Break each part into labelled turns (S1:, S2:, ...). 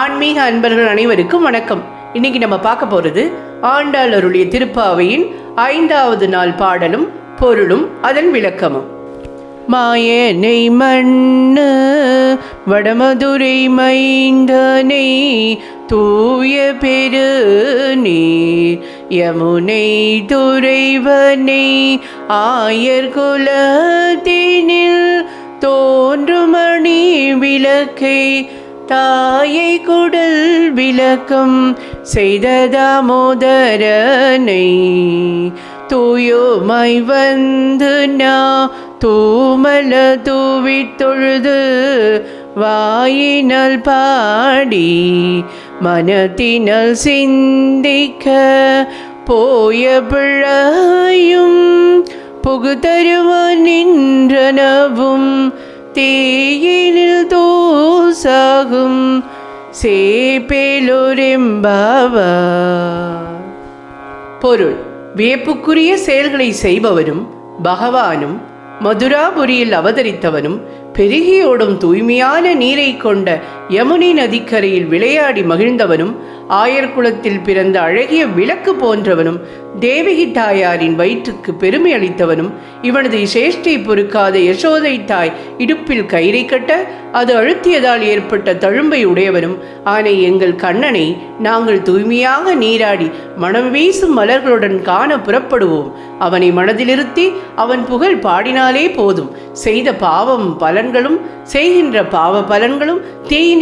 S1: ஆன்மீக அன்பர்கள் அனைவருக்கும் வணக்கம். இன்னைக்கு நம்ம பார்க்க போறது ஆண்டாள் அருளிய திருப்பாவையின் ஐந்தாவது நாள் பாடலும் பொருளும் அதன் விளக்கமும். மாயனை மண்ணு வடமதுரை மைந்தனை தூய பெரு நீர் யமுனை துறைவனை ஆயர் குலத்தினில் தோன்றுமணி விளக்கை தாயை குடல் விளக்கம் செய்த தாமோதரனை தூயோமாய் வந்து நா தூமல தூவித்தொழுது வாயினால் பாடி மனத்தினால் சிந்திக்க போய பிழையும் புகுதருவான் நின்றனவும் தீயினில் தூசாகும் சேப்பேலோரெம்பாவார் பொருள் வியப்புக்குரிய செயல்களை செய்பவரும் பகவானும் மதுராபுரியில் அவதரித்தவனும் பெருகியோடும் தூய்மையான நீரை கொண்ட யமுனை நதிக்கரையில் விளையாடி மகிழ்ந்தவனும் ஆயர்குலத்தில் பிறந்த அழகிய விளக்கு போன்றவனும் தேவகி தாயாரின் வயிற்றுக்கு பெருமை அளித்தவனும் இவனது சேஷ்டை பொறுக்காத யசோதை தாய் இடுப்பில் கயிறை கட்ட அது அழுத்தியதால் ஏற்பட்ட தழும்பை உடையவனும் ஆனை எங்கள் கண்ணனை நாங்கள் தூய்மையாக நீராடி மனம் வீசும் மலர்களுடன் காண புறப்படுவோம். அவனை மனதிலிருத்தி அவன் புகழ் பாடினாலே போதும். செய்த பாவம் பலன்களும் செய்கின்ற பாவ பலன்களும்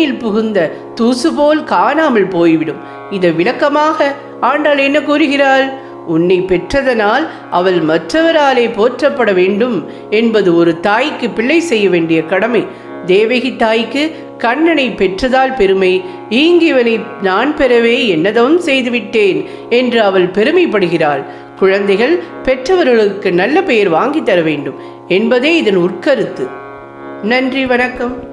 S1: தேனில் புகுந்த தூசு போல் காணாமல் போய்விடும். இதை விளக்கமாக ஆண்டாள் என்ன கூறுகிறாள்? உன்னை பெற்றதனால் அவள் மற்றவராலே போற்றப்பட வேண்டும் என்பது ஒரு தாய்க்கு பிள்ளை செய்ய வேண்டிய கடமை. தேவகி தாய்க்கு கண்ணனை பெற்றதால் பெருமை. ஈங்கியவனை நான் பெறவே என்னதவும் செய்துவிட்டேன் என்று அவள் பெருமைப்படுகிறாள். குழந்தைகள் பெற்றவர்களுக்கு நல்ல பெயர் வாங்கி தர வேண்டும் என்பதே இதன் உட்கருத்து. நன்றி வணக்கம்.